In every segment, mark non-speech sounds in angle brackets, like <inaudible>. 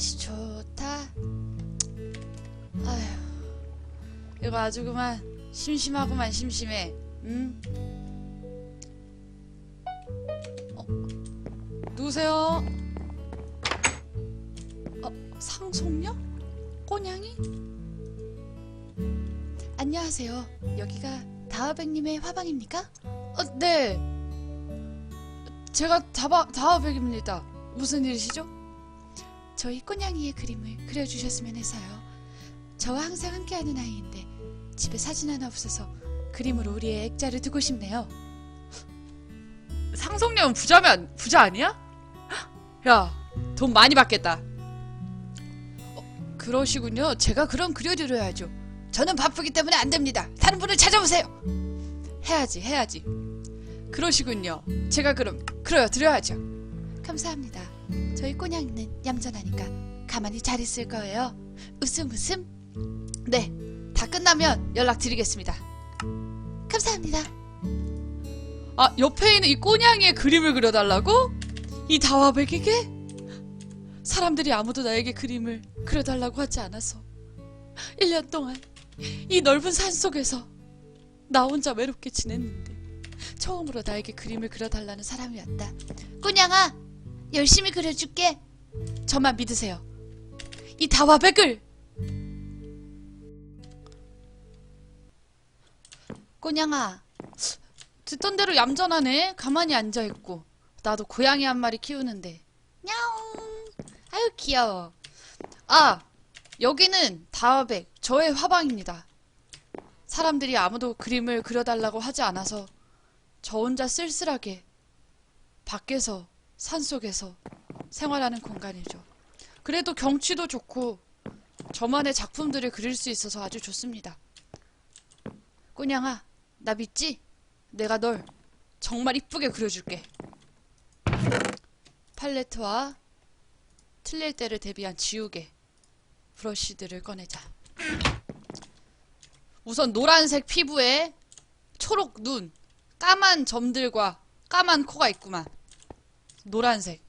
날씨 좋다. 아휴, 이거 아주 그만 심심하구만 심심해. 응? 어, 누구세요? 어, 상속녀? 꼬냥이? 안녕하세요. 여기가 다하백님의 화방입니까? 어, 네. 제가 다바, 다하백입니다. 무슨 일이시죠? 저희 꼬냥이의 그림을 그려주셨으면 해서요. 저와 항상 함께하는 아이인데 집에 사진 하나 없어서 그림으로 우리의 액자를 두고 싶네요. 상속녀는 부자면 부자 아니야? 야, 돈 많이 받겠다. 어, 그러시군요. 제가 그럼 그려드려야죠. 저는 바쁘기 때문에 안 됩니다. 다른 분을 찾아보세요. 해야지, 해야지. 그러시군요. 제가 그럼 그려드려야죠. 감사합니다. 저희 꼬냥이는 얌전하니까 가만히 잘 있을 거예요. 웃음 웃음. 네, 다 끝나면 연락드리겠습니다. 감사합니다. 아, 옆에 있는 이 꼬냥이의 그림을 그려달라고? 이 다와백에게? 사람들이 아무도 나에게 그림을 그려달라고 하지 않아서 1년 동안 이 넓은 산 속에서 나 혼자 외롭게 지냈는데 처음으로 나에게 그림을 그려달라는 사람이 왔다. 꼬냥아, 열심히 그려줄게. 저만 믿으세요. 이 다와백을! 꼬냥아, 듣던 대로 얌전하네. 가만히 앉아있고. 나도 고양이 한 마리 키우는데. 냐옹. 아유, 귀여워. 아, 여기는 다와백, 저의 화방입니다. 사람들이 아무도 그림을 그려달라고 하지 않아서 저 혼자 쓸쓸하게 밖에서 산속에서 생활하는 공간이죠. 그래도 경치도 좋고 저만의 작품들을 그릴 수 있어서 아주 좋습니다. 꼬냥아, 나 믿지? 내가 널 정말 이쁘게 그려줄게. 팔레트와 틀릴 때를 대비한 지우개, 브러쉬들을 꺼내자. 우선 노란색 피부에 초록 눈, 까만 점들과 까만 코가 있구만. 노란색.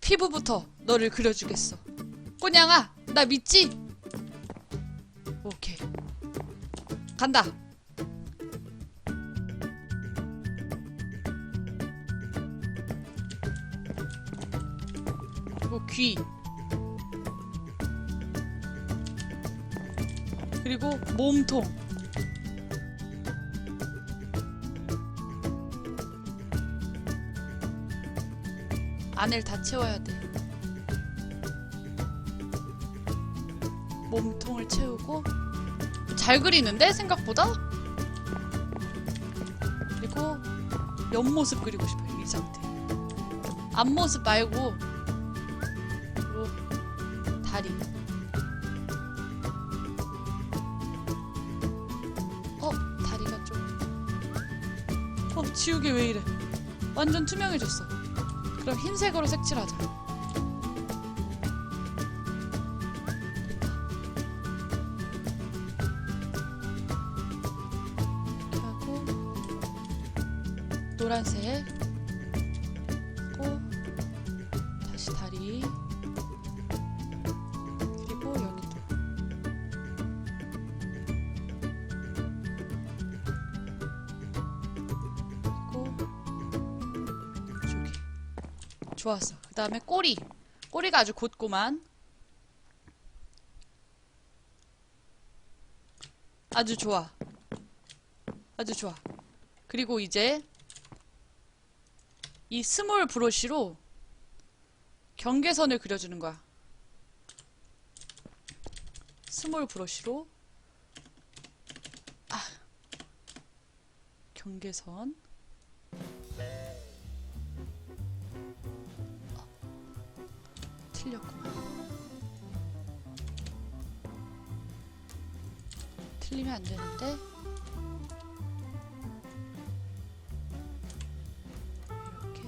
피부부터 너를 그려주겠어. 꼬냥아, 나 믿지? 오케이. 간다. 그리고 귀. 그리고 몸통. 안을 다 채워야 돼. 몸통을 채우고 잘 그리는데 생각보다? 그리고 옆모습 그리고 싶어요 이 상태. 앞모습 말고 요 다리. 어 다리가 좀. 어 지우개 왜 이래? 완전 투명해졌어. 그럼 흰색으로 색칠하자. 노란색 좋았어. 그 다음에 꼬리. 꼬리가 아주 곧구만. 아주 좋아. 아주 좋아. 그리고 이제 이 스몰 브러쉬로 경계선을 그려주는 거야. 스몰 브러쉬로 아 경계선 틀리면 안 되는데. 이렇게.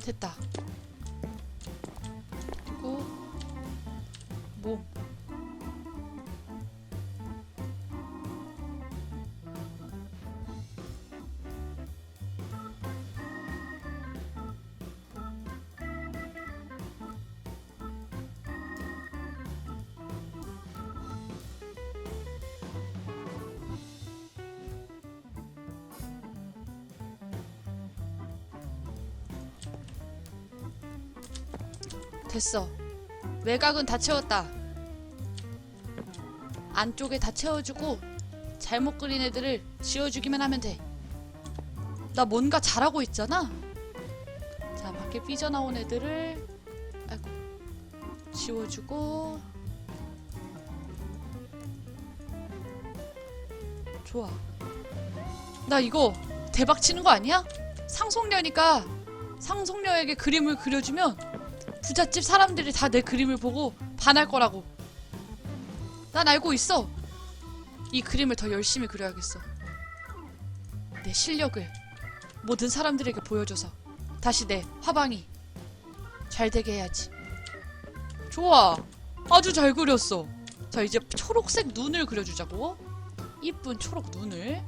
됐다. 그리고 몸. 됐어. 외곽은 다 채웠다. 안쪽에 다 채워주고 잘못 그린 애들을 지워주기만 하면 돼. 나 뭔가 잘하고 있잖아. 자, 밖에 삐져나온 애들을 아이고 지워주고 좋아. 나 이거 대박 치는 거 아니야? 상속녀니까 상속녀에게 그림을 그려주면 부잣집 사람들이 다 내 그림을 보고 반할 거라고. 난 알고 있어. 이 그림을 더 열심히 그려야겠어. 내 실력을 모든 사람들에게 보여줘서 다시 내 화방이 잘 되게 해야지. 좋아. 아주 잘 그렸어. 자, 이제 초록색 눈을 그려주자고. 이쁜 초록 눈을.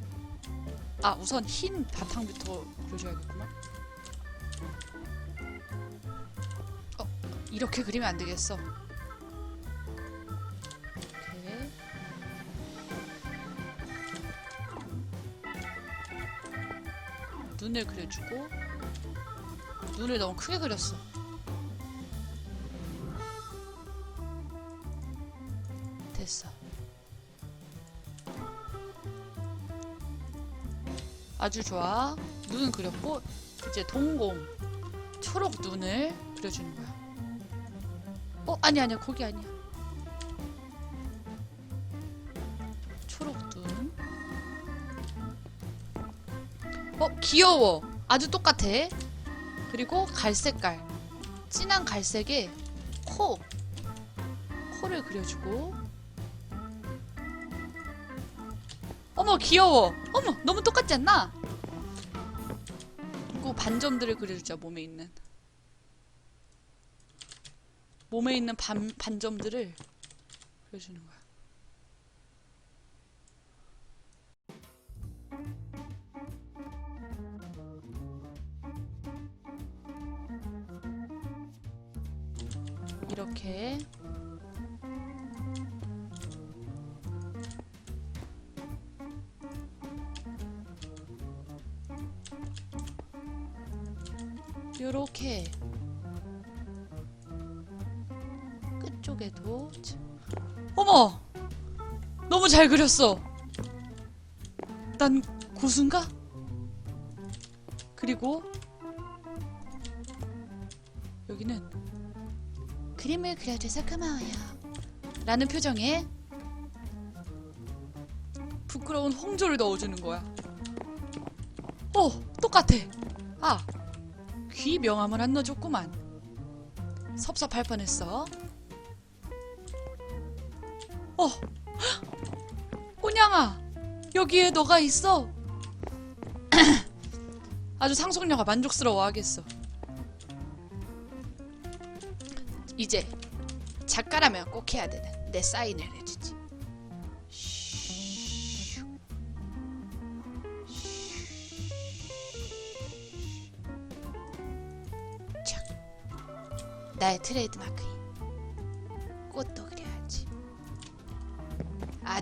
아, 우선 흰 바탕부터 그려줘야겠구만. 이렇게 그리면 안 되겠어. 눈을 그려주고 눈을 너무 크게 그렸어. 됐어. 아주 좋아. 눈 그렸고 이제 동공 초록 눈을 그려주는 거야. 어 아니 아니야 거기 아니야. 초록 눈. 어 귀여워. 아주 똑같아. 그리고 갈색깔. 진한 갈색에 코. 코를 그려주고. 어머 귀여워. 어머 너무 똑같지 않나? 그리고 반점들을 그려주자 몸에 있는. 몸에 있는 반, 반점들을 그려주는 거야. 이렇게 요렇게 참- 어머 너무 잘 그렸어 난 고수인가? 그리고 여기는 그림을 그려줘서 고마워요 라는 표정에 부끄러운 홍조를 넣어주는 거야 어 똑같아 아 귀 명함을 안 넣어줬구만. 섭섭할 뻔했어. 어, 헉! 꼬냥아, 여기에 너가 있어. <clears throat> 아주 상속녀가 만족스러워하겠어. 이제 작가라면 꼭 해야 되는 내 사인을 해주지. 나의 트레이드 마크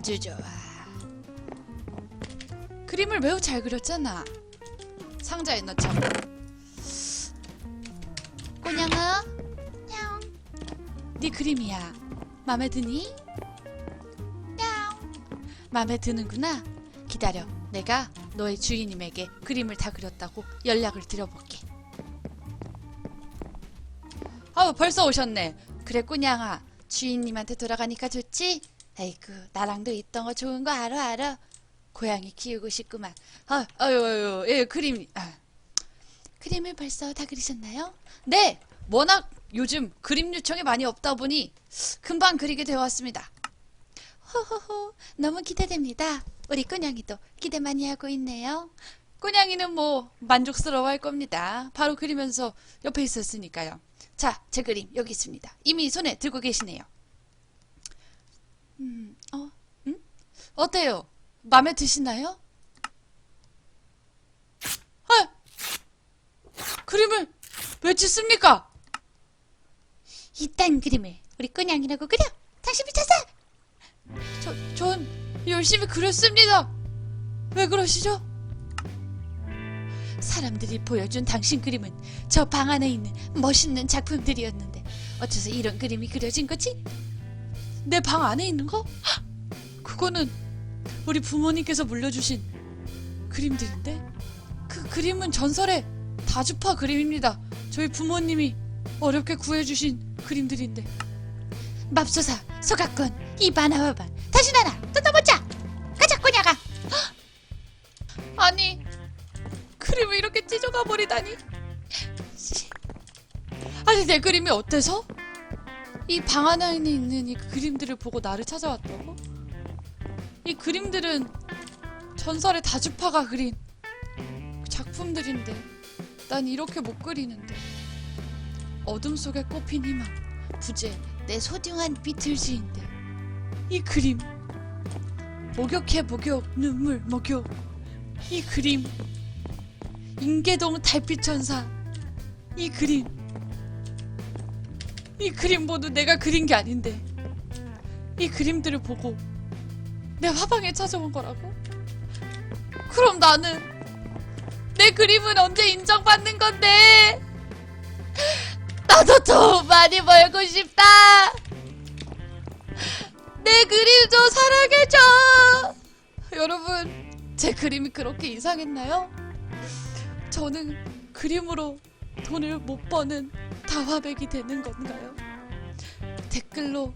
아주 좋아. 그림을 매우 잘 그렸잖아. 상자에 넣자고. 꼬냥아, 냥. 네 그림이야. 마음에 드니? 냥. 마음에 드는구나. 기다려. 내가 너의 주인님에게 그림을 다 그렸다고 연락을 드려볼게. 아 벌써 오셨네. 그래 꾸냥아 주인님한테 돌아가니까 좋지? 아이고 나랑도 있던 거 좋은 거 알아 알아. 고양이 키우고 싶구만. 아 아유 아유 예 그림 아. 그림을 벌써 다 그리셨나요? 네. 워낙 요즘 그림 요청이 많이 없다 보니 금방 그리게 되어 왔습니다. 호호호 너무 기대됩니다. 우리 꾸냥이도 기대 많이 하고 있네요. 꾸냥이는 뭐 만족스러워 할 겁니다. 바로 그리면서 옆에 있었으니까요. 자, 제 그림 여기 있습니다. 이미 손에 들고 계시네요. 음, 어, 음? 어때요? 마음에 드시나요? 아! 그림을 왜 짓습니까? 이딴 그림을 우리 꾸냥이라고 그려? 당신 미쳤어? 저, 전 열심히 그렸습니다. 왜 그러시죠? 사람들이 보여준 당신 그림은 저 방 안에 있는 멋있는 작품들이었는데 어째서 이런 그림이 그려진 거지? 내 방 안에 있는 거? 헉! 그거는 우리 부모님께서 물려주신 그림들인데 그 그림은 전설의 다주파 그림입니다. 저희 부모님이 어렵게 구해주신 그림들인데 맙소사 소각권 이반 하와반 다시 나라 뜯어보자 가자 꼬냐가 헉! 아니 그림을 이렇게 찢어가 버리다니 씨. 아니 내 그림이 어때서? 이 방 안에 있는 이 그림들을 보고 나를 찾아왔다고? 이 그림들은 전설의 다주파가 그린 작품들인데 난 이렇게 못 그리는데 어둠 속에 꼽힌 희망 부재 내 소중한 비틀즈인데 이 그림 목욕해 목욕 눈물 목욕 이 그림 인계동 달빛 천사 이 그림 이 그림 모두 내가 그린 게 아닌데 이 그림들을 보고 내 화방에 찾아온 거라고? 그럼 나는 내 그림은 언제 인정받는 건데? 나도 돈 많이 벌고 싶다. 내 그림 좀 사랑해줘. 여러분, 제 그림이 그렇게 이상했나요? 저는 그림으로 돈을 못 버는 다화백이 되는 건가요? 댓글로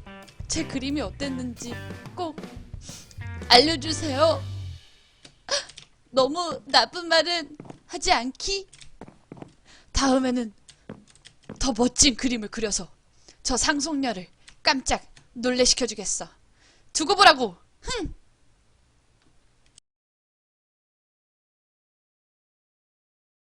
제 그림이 어땠는지 꼭 알려주세요. 너무 나쁜 말은 하지 않기? 다음에는 더 멋진 그림을 그려서 저 상속녀를 깜짝 놀래시켜주겠어. 두고 보라고. 흥!